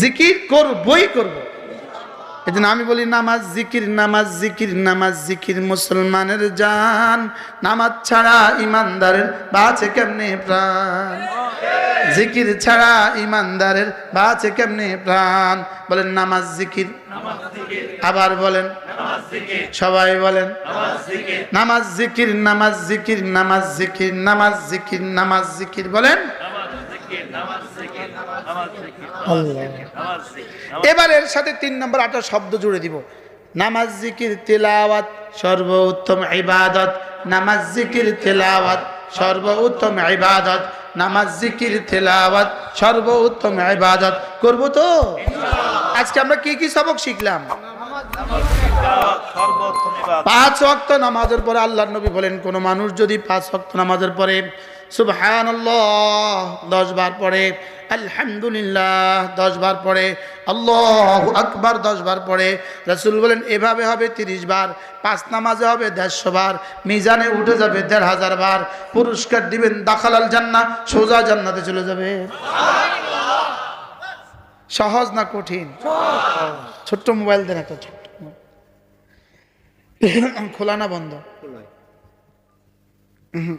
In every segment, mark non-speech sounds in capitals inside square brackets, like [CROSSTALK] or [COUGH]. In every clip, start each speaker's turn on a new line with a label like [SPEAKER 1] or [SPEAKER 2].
[SPEAKER 1] জিকির করবই করব। এই জন্য আমি বলি, নামাজ জিকির নামাজ জিকির নামাজ জিকির, মুসলমানের জান। নামাজ ছাড়া ইমানদারের বাঁচে কেমনে প্রাণ? জিকির ছাড়া ইমানদারের বাঁচে কেমনে প্রাণ? বলেন, নামাজ জিকির। আবার বলেন, সবাই বলেন, নামাজ জিকির নামাজ জিকির নামাজ জিকির নামাজ জিকির নামাজ জিকির, বলেন। এবার এর সাথে তিন নম্বর আটটা শব্দ জুড়ে দিব। নামাজ জিকির তেলাওয়াত সর্বোত্তম ইবাদত। নামাজ জিকির তেলাওয়াত সর্বোত্তম ইবাদত। নামাজ জিকির তেলাওয়াত সর্ব সর্বোত্তম ইবাদত। করব তো? আজকে আমরা কি কি সবক শিখলাম? পাঁচ ওয়াক্ত নামাজের পরে আল্লাহর নবী বলেন কোন মানুষ যদি পাঁচ ওয়াক্ত নামাজের পরে সুবহানাল্লাহ। দশ বার পড়ে, আলহামদুলিল্লাহ। দশ বার পড়ে, আল্লাহ আকবার। দশ বার পড়ে, রাসূল বলেন, এভাবে হবে তিরিশ বার, পাঁচ নামাজে হবে দেড়শো বার, মিজানে উঠে যাবে দেড় হাজার বার, পুরস্কার দিবেন দাখালাল জান্না সোজা জান্নাতে চলে যাবে। সহজ না কঠিন? ছোট্ট মোবাইল দেন একটা ছোট্ট খোলা না বন্ধ? হুম।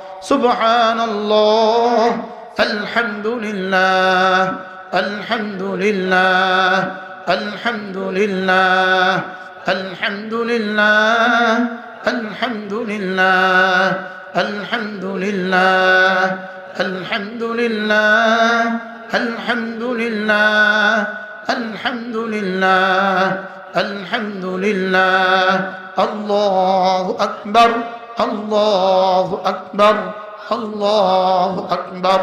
[SPEAKER 1] সুবহানাল্লাহ আলহামদুলিল্লাহ আলহামদুলিল্লাহ আলহামদুলিল্লাহ আলহামদুলিল্লাহ আলহামদুলিল্লাহ আলহামদুলিল্লাহ আলহামদুলিল্লাহ আলহামদুলিল্লাহ আলহামদুলিল্লাহ আলহামদুলিল্লাহ আল্লাহু আকবার আল্লাহু আকবার আল্লাহু আকবার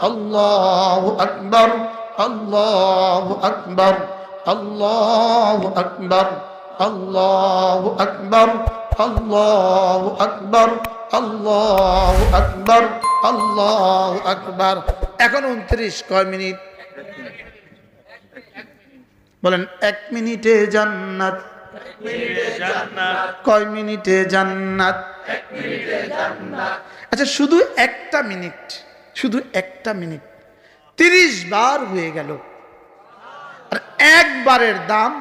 [SPEAKER 1] আল্লাহু আকবার আল্লাহু আকবার আল্লাহু আকবার আল্লাহু আকবার আল্লাহু আকবার আল্লাহু আকবার আল্লাহু আকবার। এখন উনত্রিশ কয় মিনিট? বলেন এক মিনিটে জান্নাত।
[SPEAKER 2] জান্নাত।
[SPEAKER 1] কয় মিনিটে জান্নাত? আচ্ছা শুধু একটা মিনিট শুধু একটা মিনিট। তিরিশ বার হয়ে গেল। আর একবারের দাম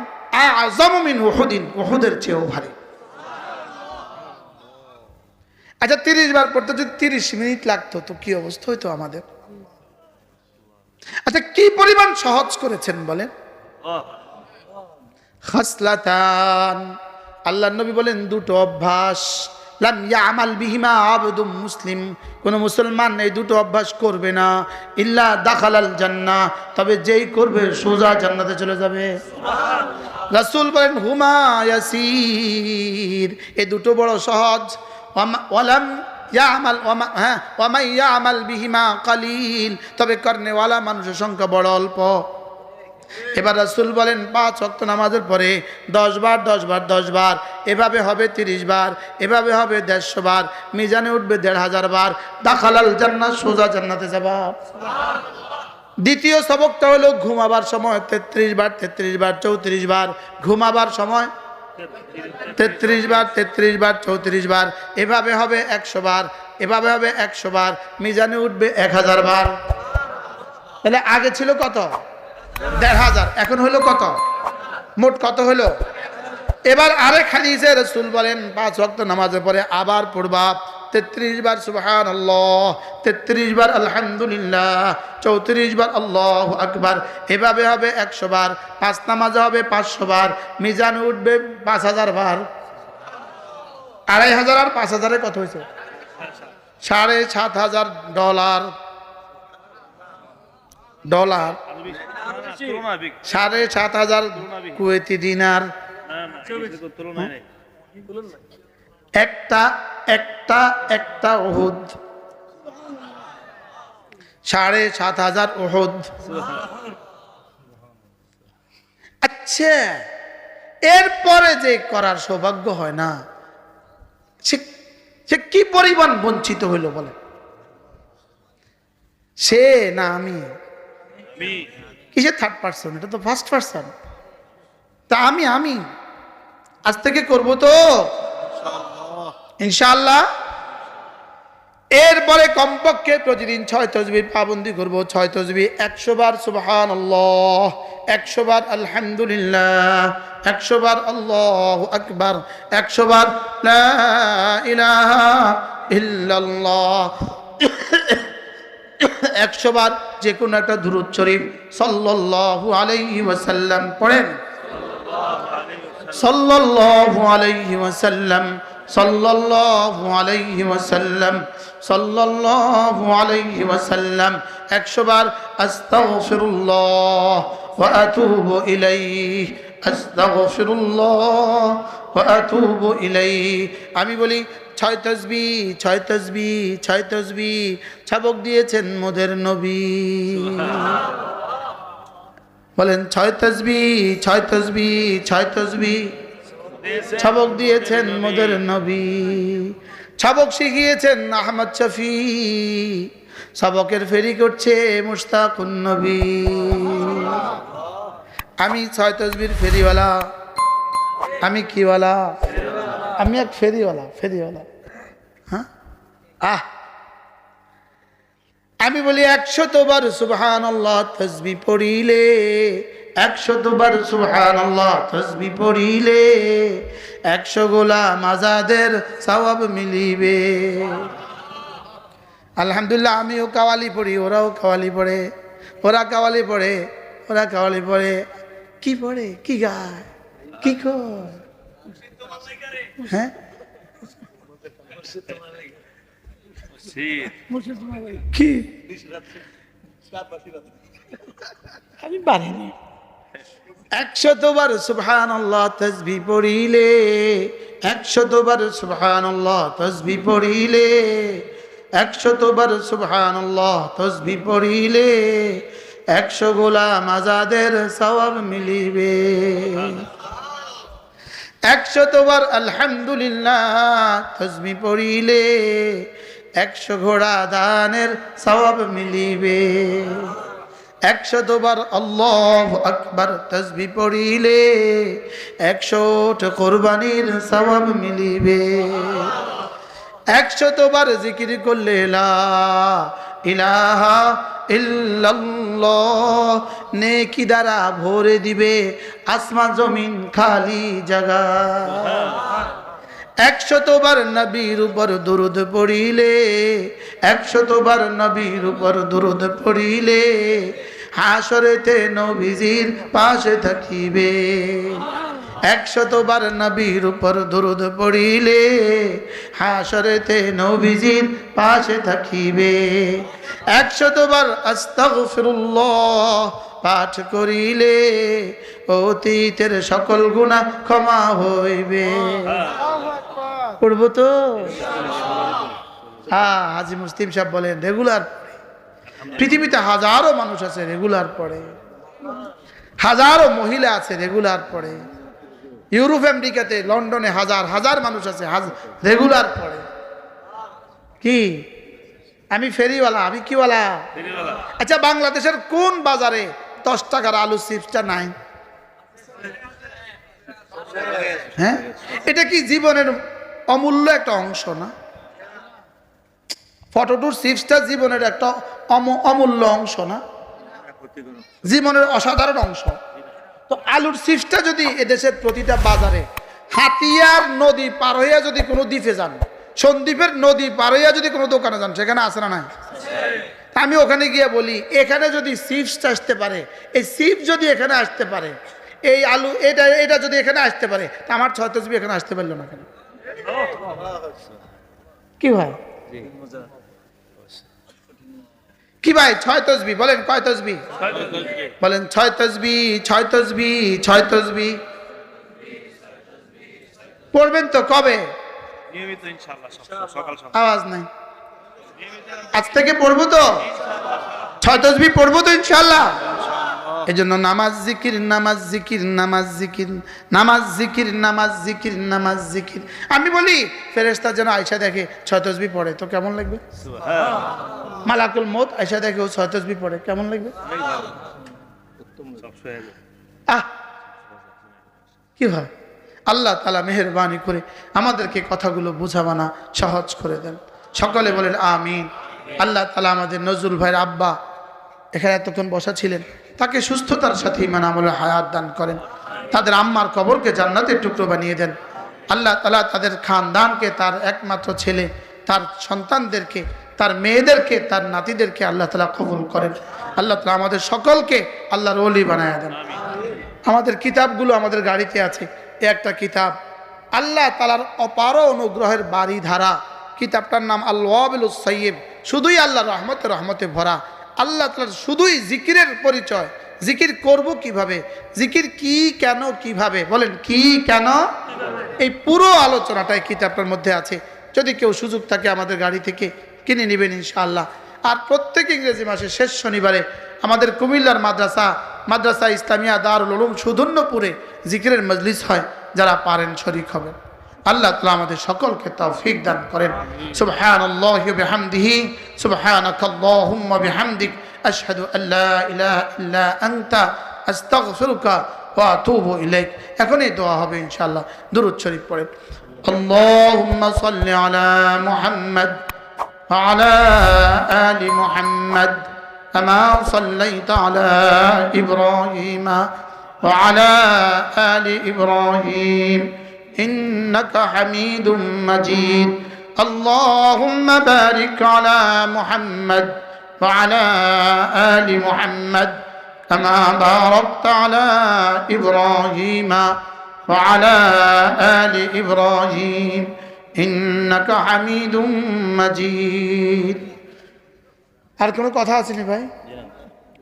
[SPEAKER 1] আজমিন ওহুদিন ওহুদের চেয়েও ভারী। আচ্ছা তিরিশ বার করতে যদি তিরিশ মিনিট লাগতো তো কি অবস্থা হইতো আমাদের? আচ্ছা কি পরিমাণ সহজ করেছেন বলেন? খাসলাতান। আল্লাহ নবী বলেন দুটো অভ্যাস। লাম ইয়ামাল বিহিমা আবদুম মুসলিম। কোন মুসলমান এই দুটো অভ্যাস করবে না। ইল্লা দাখালাল জান্না তবে যেই করবে সোজা জান্নাতে চলে যাবে। রাসূল বলেন, হুমা ইয়াসির। এই দুটো বড় সহজ। ওয়ালাম ইয়ামাল হ্যাঁ ওয়ামা ইয়ামাল বিহিমা কালিল। তবে কর্নেওয়ালা মানুষের সংখ্যা বড়, অল্প। এবার রাসুল বলেন, পাঁচ অক্ত নামাজের পরে দশ বার দশ বার দশ বার, এভাবে হবে তিরিশ বার, এভাবে হবে দেড়শো বার, মিজানে উঠবে দেড় হাজার বার, দাখালাল জান্নাত, সোজা জান্নাতে যাবা। দ্বিতীয় সবকটা হলো ঘুমাবার সময়, তেত্রিশ বার তেত্রিশ বার, চৌত্রিশ বার, ঘুমাবার সময়, তেত্রিশ বার তেত্রিশ বার, চৌত্রিশ বার, এভাবে হবে একশো বার, এভাবে হবে একশো বার, মিজানে উঠবে এক হাজার বার। তাহলে আগে ছিল কত? দেড় হাজার। এখন হলো কত? মোট কত হলো এবার আরেক হাদিসে রসুল বলেন, পাঁচ ওয়াক্ত নামাজের পরে আবার পড়বা। তেত্রিশ বার সুবহান আল্লাহ তেত্রিশ বার আলহামদুলিল্লাহ, চৌত্রিশ বার আল্লাহ আকবার। এভাবে হবে একশো বার, পাঁচ নামাজে হবে পাঁচশো বার, মিজান উঠবে পাঁচ হাজার বার। আড়াই হাজার আর পাঁচ হাজারে কত হয়েছে? সাড়ে সাত হাজার ডলার। ডলার। সাড়ে সাত হাজার কুয়েতি দিনার।
[SPEAKER 2] না না এগুলো তুলনা নেই।
[SPEAKER 1] একটা একটা একটা ওহুদ। সাড়ে সাত হাজার ওহুদ। আচ্ছা এরপরে যে করার সৌভাগ্য হয় না সে সে কি পরিমাণ বঞ্চিত হইল বলে সে না আমি কিসের থার্ড পার্সন এটা তো ফার্স্ট পার্সন তা আমি আমি। আজ থেকে করব তো? ইনশাআল্লাহ। এরপরে কমপক্ষে প্রতিদিন ছয় তসবির পাবন্দি করব, ছয় তসবি একশো বার সুবহান আল্লাহ একশো বার আলহামদুলিল্লাহ। একশো বার আল্লাহ আকবার। একশো বার ইলাহা ইল্লাল্লাহ। একশো বার যে কোনো একটা দুরুদ শরীফ সাল্লাল্লাহু আলাইহি ওয়াসাল্লাম পড়েন। সাল্লাল্লাহু আলাইহি ওয়াসাল্লাম, সাল্লাল্লাহু আলাইহি ওয়াসাল্লাম, সাল্লাল্লাহু আলাইহি ওয়াসাল্লাম একশো বার আস্তাগফিরুল্লাহ ওয়া আতুবু ইলাইহি, আস্তাগফিরুল্লাহ আমি বলি ছয় তসবি ছয় তসবি ছয় তসবি ছাবক দিয়েছেন মোদের নবী। বলেন ছয় তসবি ছয় তসবি ছয় তসবি ছাবক দিয়েছেন মোদের নবী। ছাবক শিখিয়েছেন আহমদ শফি। সবকের ফেরি করছে মুস্তাকুন নবী। আমি ছয় তসবির ফেরিওয়ালা। আমি কিওয়ালা। আমি এক ফেরিওয়ালা ফেরিওয়ালা। হ্যাঁ? আহ! আমি বলি একশো তোবার সুবহান আল্লাহ তসবি পড়িলে একশো তোবার সুবহান আল্লাহ তসবি পড়িলে, একশো গোলা মাজাদের সওয়াব মিলিবে। আলহামদুলিল্লাহ, আমিও কাওয়ালি পড়ি, ওরাও কাওয়ালি পড়ে, ওরা কাওয়ালি পড়ে, ওরা কাওয়ালি পড়ে। কি পড়ে? কি গায়? কি কর হ্যাঁ?
[SPEAKER 2] শীত
[SPEAKER 1] কি? আমি পারিনি একশতবার সুবহান আল্লাহ তসবি পড়িলে একশতবার সুবহান আল্লাহ তসবি পড়িলে একশতবার সুবহান আল্লাহ তসবি পড়িলে একশো গোলাম আজাদের সওয়াব মিলিবে। একশতবার আলহামদুলিল্লাহ তসবি পড়িলে একশো ঘোড়া দানের সওয়াব মিলিবে। একশতবার আল্লাহ আকবার তসবি পড়িলে একশোট কোরবানির সওয়াব মিলিবে। একশতবার জিকির করলে লা ইলাহা ইল্লাল্লাহ নেকি দ্বারা ভরে দিবে আসমান জমিন খালি জাগা একশতবার নবীর উপর দুরুদ পড়িলে একশতবার নবীর উপর দুরুদ পড়িলে হাসরেতে নবীজির পাশে থাকিবে। একশতবার নবীর উপর দুরুদ পড়িলে হাসরেতে নবীজির পাশে থাকিবে। একশতবার আস্তাগফিরুল্লাহ পাঠ করিলে অতীতের সকল গুণা ক্ষমা হইবে। পড়ব তো? হ্যাঁ হাজি মুসলিম সাহেব বলেন, রেগুলার পৃথিবীতে হাজারো মানুষ আছে, রেগুলার পড়ে। হাজারো মহিলা আছে, রেগুলার পড়ে। ইউরোপ আমেরিকাতে লন্ডনে হাজার হাজার মানুষ আছে রেগুলার পড়ে। কি? আমি ফেরিওয়ালা আমি কিওয়ালা? আচ্ছা বাংলাদেশের কোন বাজারে দশ টাকার আলু চিপসটা নাই? হ্যাঁ? এটা কি জীবনের অমূল্য একটা অংশ না? ফটোটুর চিপসটা জীবনের একটা অম- অমূল্য অংশ না? জীবনের অসাধারণ অংশ। আলুর চিপসটা যদি এদেশের প্রতিটা বাজারে হাতিয়ার নদী পার হইয়া যদি কোনো দ্বীপে যান সন্দ্বীপের নদী পার হইয়া যদি কোনো দোকানে যান সেখানে আসে না নাই? আমি ওখানে গিয়ে বলি এখানে যদি চিপসটা আসতে পারে এই চিপস যদি এখানে আসতে পারে এই আলু এটা এটা যদি এখানে আসতে পারে তা আমার ছয় তসবি এখানে আসতে পারল না কেন? কি ভাই? কি ভাই? ছয় তসবি বলেন কয় তসবি? বলেন ছয় তসবি ছয় তসবি ছয় তসবি। পড়বেন তো কবে?
[SPEAKER 2] নিয়মিত ইনশাআল্লাহ সকাল সকাল সকাল।
[SPEAKER 1] আওয়াজ নাই। আজ থেকে পড়ব তো? ছয় তসবি পড়ব তো ইনশাল্লাহ এই জন্য নামাজ জিকির নামাজ জিকির নামাজ জিকির নামাজ জিকির নামাজ জিকির নামাজ জিকির। আমি বলি ফেরেস্তা যেন আয়সা দেখে ছয় তসবি পড়ে তো কেমন লাগবে? মালাকুল মত আয়সা দেখে ও ছয় তসবি পড়ে কেমন লাগবে। আহ! কি হয়? আল্লাহ তালা মেহরবানি করে আমাদেরকে কথাগুলো বুঝাবানা সহজ করে দেন। সকলে বলেন আমিন। আল্লাহ তালা আমাদের নজরুল ভাইয়ের আব্বা এখানে এতক্ষণ বসা ছিলেন। তাকে সুস্থতার সাথে ইমান আমলের হায়াত দান করেন। তাদের আম্মার কবরকে জান্নাতের টুকরো বানিয়ে দেন। আল্লাহ তালা তাদের খানদানকে, তার একমাত্র ছেলে, তার সন্তানদেরকে, তার মেয়েদেরকে, তার নাতিদেরকে আল্লাহ তালা কবুল করেন। আল্লাহ তালা আমাদের সকলকে আল্লাহর ওলি বানায় দেন। আমাদের কিতাবগুলো আমাদের গাড়িতে আছে। এ একটা কিতাব, আল্লাহ তালার অপার অনুগ্রহের বাড়ি ধারা কিতাবটার নাম আল্লাহুল সৈয়ব শুধুই আল্লাহ রহমতে রহমতে ভরা। আল্লাহ তালার শুধুই জিকিরের পরিচয়। জিকির করব কীভাবে? জিকির কি, কেন, কীভাবে? বলেন, কি, কেন? এই পুরো আলোচনাটাই কিতাবটার মধ্যে আছে। যদি কেউ সুযোগ থাকে আমাদের গাড়ি থেকে কিনে নেবেন ইনশাআল্লাহ। আর প্রত্যেক ইংরেজি মাসে শেষ শনিবারে আমাদের কুমিল্লার মাদ্রাসা মাদ্রাসা ইসলামিয়া দারুল উলুম সুধন্যপুরে জিকিরের মজলিস হয়, যারা পারেন শরিক হবেন। আল্লাহ তালা আমাদের সকলকে তৌফিক দান করেন সুবহানাল্লাহি ওয়া বিহামদিহি সুবহানাকাল্লাহুম্মা বিহামদিক আশহাদু আল্লা ইলাহা ইল্লা আনতা আস্তাগফিরুকা ওয়া আতুবু ইলাইক এখনই দোয়া হবে ইনশাআল্লাহ দুরূদ শরীফ পড়েন আল্লাহুম্মা সাল্লি আলা মুহাম্মদ وعلى آل محمد كما صليت على إبراهيم وعلى آل إبراهيم إنك حميد مجيد اللهم بارك على محمد وعلى آل محمد كما باركت على إبراهيم وعلى آل إبراهيم إنك حميد مجيد আর কোনো কথা আছে নি ভাই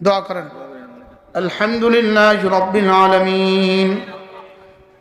[SPEAKER 1] দোয়া করেন আলহামদুলিল্লাহ রব্বিল আলামিন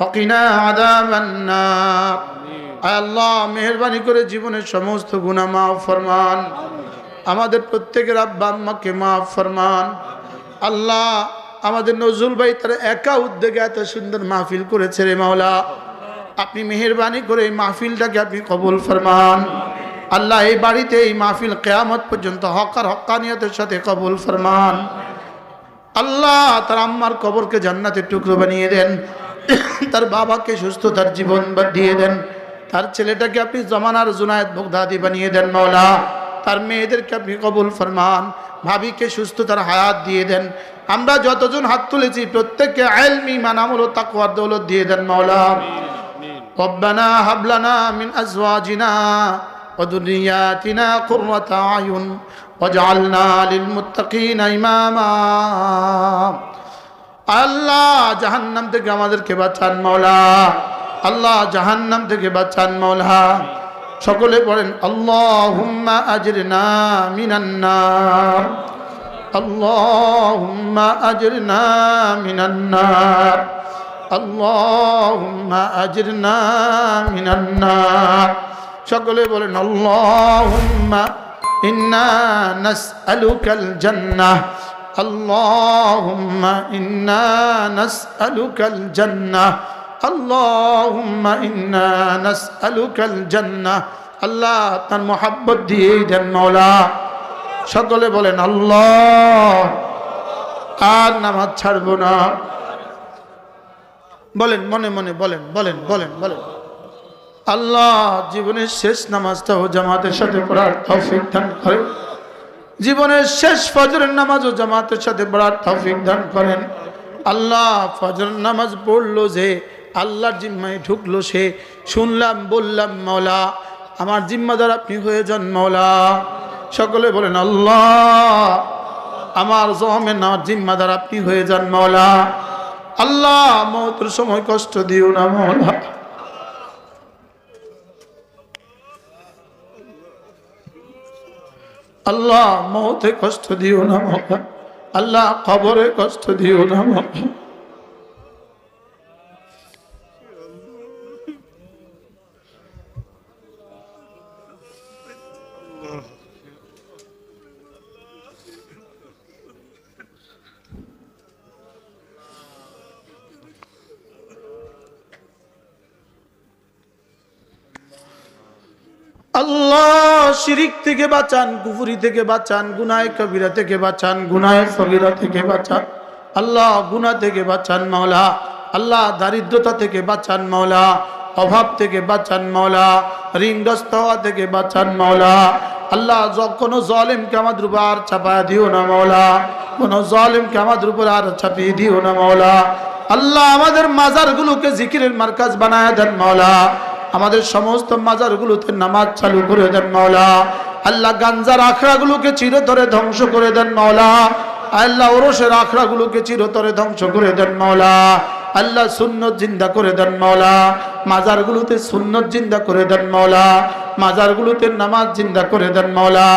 [SPEAKER 1] হকিনা আদাবান্নার আল্লাহ মেহরবানি করে জীবনের সমস্ত গুণা মাফ ফরমান। আমাদের প্রত্যেকের আব্বা আম্মাকে মাফ ফরমান। আল্লাহ আমাদের নজরুল ভাই তার একা উদ্যোগে এত সুন্দর মাহফিল করেছে রে মাওলা। আপনি মেহরবানি করে এই মাহফিলটাকে আপনি কবুল ফরমান। আল্লাহ এই বাড়িতে এই মাহফিল কেয়ামত পর্যন্ত হকার হকানিয়তের সাথে কবুল ফরমান। আল্লাহ তার আম্মার কবরকে জান্নাতের টুকরো বানিয়ে দেন। তার বাবাকে সুস্থতার জীবন দিয়ে দেন তার ছেলেটাকে আপনি জমানার জুনায়দ ভোগদাদি বানিয়ে দেন মৌলা তার মেয়েদেরকে আপনি কবুল ফরমান ভাবিকে সুস্থতার হায়াত দিয়ে দেন আমরা যতজন হাত তুলেছি প্রত্যেককে আলমি মানামুল ও তাকুয়ার দৌলত দিয়ে দেন মৌলা ربنا هب لنا من أزواجنا وذرياتنا قرة أعين واجعلنا للمتقين إماما আল্লাহ জাহান্নাম থেকে আমাদেরকে বাঁচান মৌলা আল্লাহ জাহান্নাম থেকে বাঁচান মৌলা সকলে বলেন আল্লাহ হুম্মা আজের না মিনান্না আল্লাহ হুম্মা আজের না মিনান্না আল্লাহ হুম্মা না মিনান্না সকলে বলেন আল্লাহ হুম্মা ইন্না নাস আলুকাল জান্নাহ। اللهم إنا نسألك الجنة اللهم إنا نسألك الجنة আল্লাহ তার মোহাব্বত দিয়েই দেন মৌলা সকলে বলেন আল্লাহ আর নামাজ ছাড়বো না বলেন মনে মনে বলেন বলেন বলেন বলেন আল্লাহ জীবনের শেষ নামাজটাও জামাতের সাথে পড়ার তৌফিক দান করেন জীবনের শেষ ফজরের নামাজ ও জামাতের সাথে পড়ার তৌফিক দান করেন। আল্লাহ ফজর নামাজ পড়ল যে, আল্লাহর জিম্মায় ঢুকলো সে। শুনলাম, বললাম মৌলা আমার জিম্মাদার আপনি হয়ে যান মৌলা সকলে বলেন, আল্লাহ, আমার জমের নামার জিম্মাদার আপনি হয়ে যান মৌলা আল্লাহ মৌতের সময় কষ্ট দিও না মৌলা আল্লাহ মৌতে কষ্ট দিও না মৌলা আল্লাহ কবরে কষ্ট দিও না মৌলা আল্লাহ শিরিক থেকে বাঁচান, কুফুরি থেকে বাঁচান, গুনায় কবিরা থেকে বাঁচান, গুনায় সগিরা থেকে বাঁচান। আল্লাহ গুনা থেকে বাঁচান মাওলা, আল্লাহ দারিদ্রতা থেকে বাঁচান মাওলা, অভাব থেকে বাঁচান মাওলা, ঋণগ্রস্ত হওয়া থেকে বাঁচান মাওলা। আল্লাহ কোনো জলেমকে আমাদের উপর আর দিও না মাওলা, কোনো জলেমকে আমাদের উপর আর চাপিয়ে দিও না মাওলা। আল্লাহ আমাদের মাজারগুলোকে জিকিরের মার্কাজ বানায় দেন মাওলা। আমাদের সমস্ত মাজারগুলোতে নামাজ চালু করে দেন মাওলা। আল্লাহ গাঞ্জার আখড়াগুলোকে চিরতরে ধ্বংস করে দেন মাওলা। আল্লাহ ওরসের আখড়াগুলোকে চিরতরে ধ্বংস করে দেন মাওলা। আল্লাহ সুন্নত জিন্দা করে দেন মাওলা। মাজারগুলোতে সুন্নত জিন্দা করে দেন মাওলা। মাজারগুলোতে নামাজ জিন্দা করে দেন মাওলা।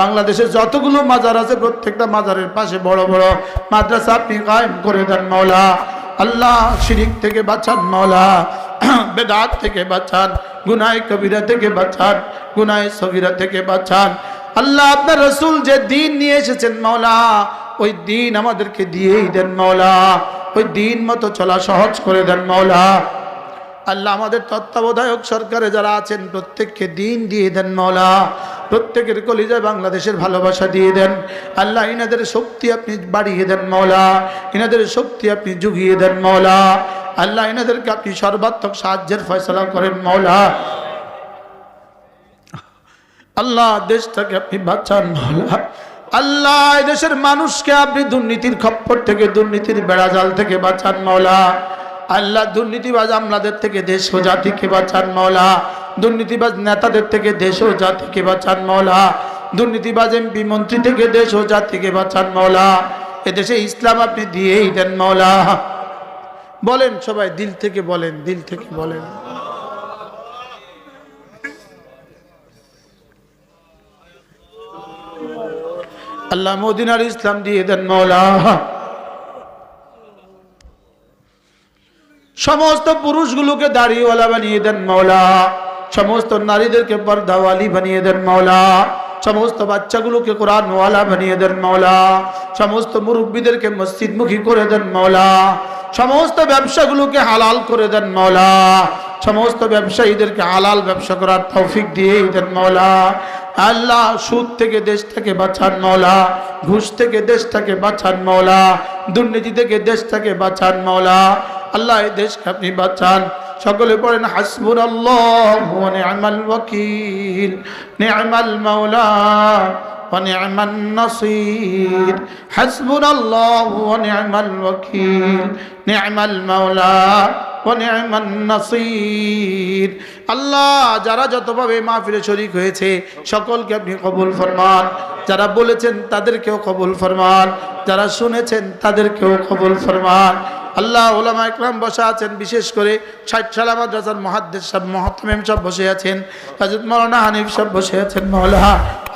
[SPEAKER 1] বাংলাদেশে যতগুলো মাজার আছে, প্রত্যেকটা মাজারের পাশে বড় বড় মাদ্রাসা আপনি কায়েম করে দেন মাওলা। আল্লাহ শিরিক থেকে বাঁচান মাওলা। [CLEARS THROAT] বেদাত থেকে বাঁচান, গুনায় কবিরা থেকে বাঁচান, গুনায় সবিরা থেকে বাঁচান। আল্লাহ আপনার রসুল যে দিন নিয়ে এসেছেন মাওলা, ওই দিন আমাদেরকে দিয়েই দেন মাওলা। ওই দিন মতো চলা সহজ করে দেন মাওলা। আল্লাহ আমাদের তত্ত্বাবধায়ক সরকারে যারা আছেন, প্রত্যেককে দিন দিয়ে দেন মৌলা প্রত্যেকের কলিজায় বাংলাদেশের ভালোবাসা দিয়ে দেন। আল্লাহ, ইনাদের শক্তি আপনি বাড়িয়ে দেন মৌলা ইনাদের শক্তি আপনি জুগিয়ে দেন মৌলা আল্লাহ, ইনাদেরকে আপনি সর্বাত্মক সাহায্যের ফয়সলা করেন মৌলা আল্লাহ, দেশটাকে আপনি বাঁচান মৌলা আল্লাহ দেশের মানুষকে আপনি দুর্নীতির খপ্পর থেকে, দুর্নীতির বেড়াজাল থেকে বাঁচান মৌলা আল্লাহ, দুর্নীতিবাজ আমলাদের থেকে, দেশ ও জাতিকে বাঁচান মৌলা দুর্নীতিবাজ নেতাদের থেকে দেশ ও জাতিকে বাঁচান মৌলা। দুর্নীতিবাজ এমপি মন্ত্রী থেকে দেশ ও জাতিকে বাঁচান মৌলা। এদেশে ইসলাম আপনি দিয়েই দেন মৌলা। বলেন সবাই, দিল থেকে বলেন, দিল থেকে বলেন। আল্লাহ মদিনার ইসলাম দিয়ে দেন মৌলা। সমস্ত পুরুষগুলোকে দাড়িওয়ালা বানিয়ে দেন মৌলা। সমস্ত নারীদেরকে পর্দাওয়ালি বানিয়ে দেন মৌলা সমস্ত বাচ্চাগুলোকে কোরআনওয়ালা বানিয়ে দেন মৌলা সমস্ত মুরব্বীদেরকে মসজিদমুখী করে দেন মৌলা সমস্ত ব্যবসাগুলোকে হালাল করে দেন মৌলা সমস্ত ব্যবসায়ীদেরকে হালাল ব্যবসা করার তৌফিক দিয়েই দেন মৌলা আল্লাহ সুদ থেকে দেশটাকে বাঁচান মৌলা ঘুষ থেকে দেশটাকে বাঁচান মৌলা দুর্নীতি থেকে দেশটাকে বাঁচান মৌলা আল্লাহ এই দেশকে আপনি বাঁচান সকলে পড়েন হাসবুর আল্লাহ নি'মাল ওয়াকিল নি'মাল মাওলা ونعم النصير حسبنا الله ونعم الوكيل نعم المولى ونعم النصير আল্লাহ যারা যতভাবে মাহফিলে শরিক হয়েছে সকলকে আপনি কবুল ফরমান যারা বলেছেন তাদেরকেও কবুল ফরমান যারা শুনেছেন তাদেরকেও কবুল ফরমান আল্লাহ ওলামা একরাম বসে আছেন, বিশেষ করে ষাট সালা মাদ্রাসার মহাদ্দেশ সব মহাত্মেম সব বসে আছেন, হাজরত মৌলানা হানিফ সব বসে আছেন, মৌলা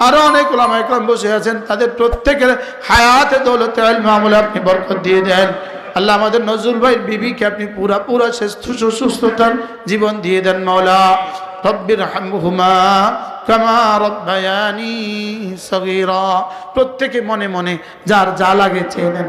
[SPEAKER 1] আরও অনেক ওলামা একরাম বসে আছেন, তাদের প্রত্যেকের হায়াতে দৌলতে মামলা আপনি বরকত দিয়ে দেন। আল্লাহ আমাদের নজরুল ভাই বিবিকে আপনি পুরা পুরা সুস্থ সুস্থতার জীবন দিয়ে দেন, মৌলা। রব্বির হামহুমা কামা রব্বায়ানি সগীরা। প্রত্যেকে মনে মনে যার যা লাগে চেয়ে নেন।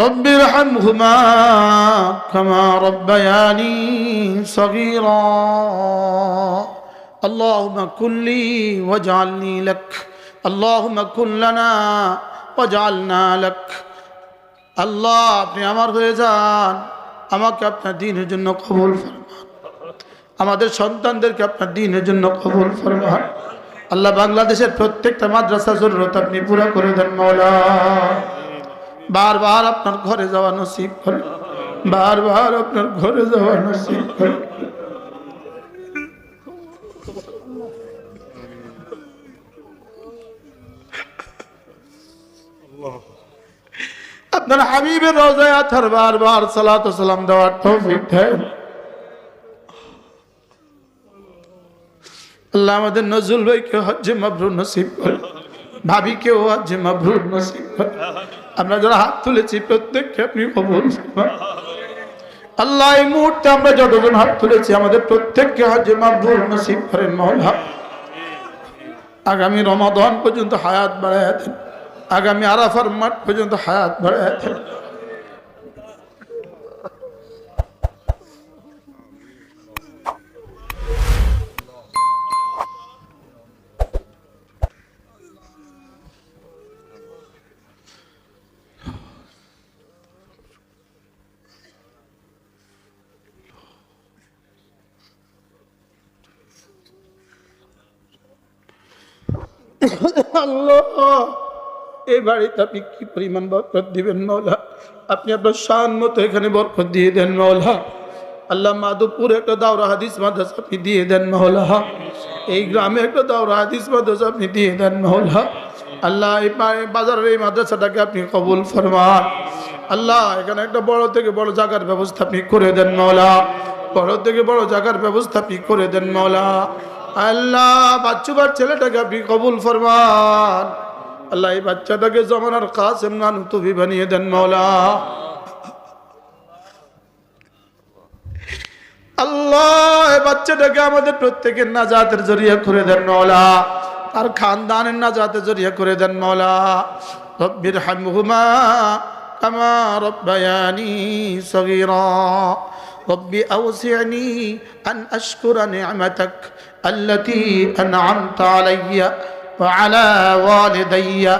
[SPEAKER 1] رب ارحمهما كما ربياني صغيرا اللهم كن لي واجعلني لك اللهم كن لنا وجعلنا لك আল্লাহ আপনি আমার হয়ে যান আমাকে আপনার দিনের জন্য কবুল ফরমান আমাদের সন্তানদেরকে আপনার দিনের জন্য কবুল ফরমান আল্লাহ বাংলাদেশের প্রত্যেকটা মাদ্রাসা জরুরত আপনি পুরো করে দেন মৌলা বারবার আপনার ঘরে যাওয়া নসিব করে বারবার আপনার ঘরে যাওয়া নসিব করে আপনার হাবিবের রোজায় আথার বারবার সালাত সালাম দেওয়ার তৌফিক দেন। আল্লাহ আমাদের নজরুল ভাইকে হজ্জে মাবরুর নসিব করে ভাবিকেও হজ্জে মাবরুর নসিব আমরা যারা হাত তুলেছি, প্রত্যেককে আপনি কবুল আল্লাহ, এই মুহূর্তে আমরা যতজন হাত তুলেছি, আমাদের প্রত্যেককে হজ্জে মাবরুর নসিব করেন মহলা আগামী রমাদান পর্যন্ত হায়াত বাড়ায় আগামী আরাফার মাঠ পর্যন্ত হায়াত বাড়ায় আল্লাহ, এই বাড়িতে আপনি কি পরিমাণ বরকত দিবেন মৌলা? আপনি আপনার শান মতো এখানে বরকত দিয়ে দেন মৌলা। আল্লাহ মাধবপুর একটা দাওরা হাদিস মাদ্রাসা আপনি দিয়ে দেন মৌলা। এই গ্রামে একটা দাওরা হাদিস মাদ্রাসা আপনি দিয়ে দেন মৌলা। আল্লাহ, এই বাজারের এই মাদ্রাসাটাকে আপনি কবুল ফরমান। আল্লাহ, এখানে একটা বড় থেকে বড় জায়গার ব্যবস্থা আপনি করে দেন মৌলা। বড় থেকে বড় জায়গার ব্যবস্থা আপনি করে দেন মৌলা। আল্লাহ বাচ্চুবার ছেলেটাকে আপনি কবুল ফরমান আল্লাহ এই বাচ্চাটাকে জমানার কাসেম নানু তুমি বানিয়ে দেন মৌলা আল্লাহ এই বাচ্চাটাকে আমাদের প্রত্যেকের নাজাতের জরিয়া করে দেন মৌলা তার খানদানের নাজাতের জরিয়া করে দেন মৌলা রব্বির হামহুমা কামা রব্বায়ানি সগীরা ربي أوسعني أن أشكر نعمتك التي أنعمت علي وعلى والدي.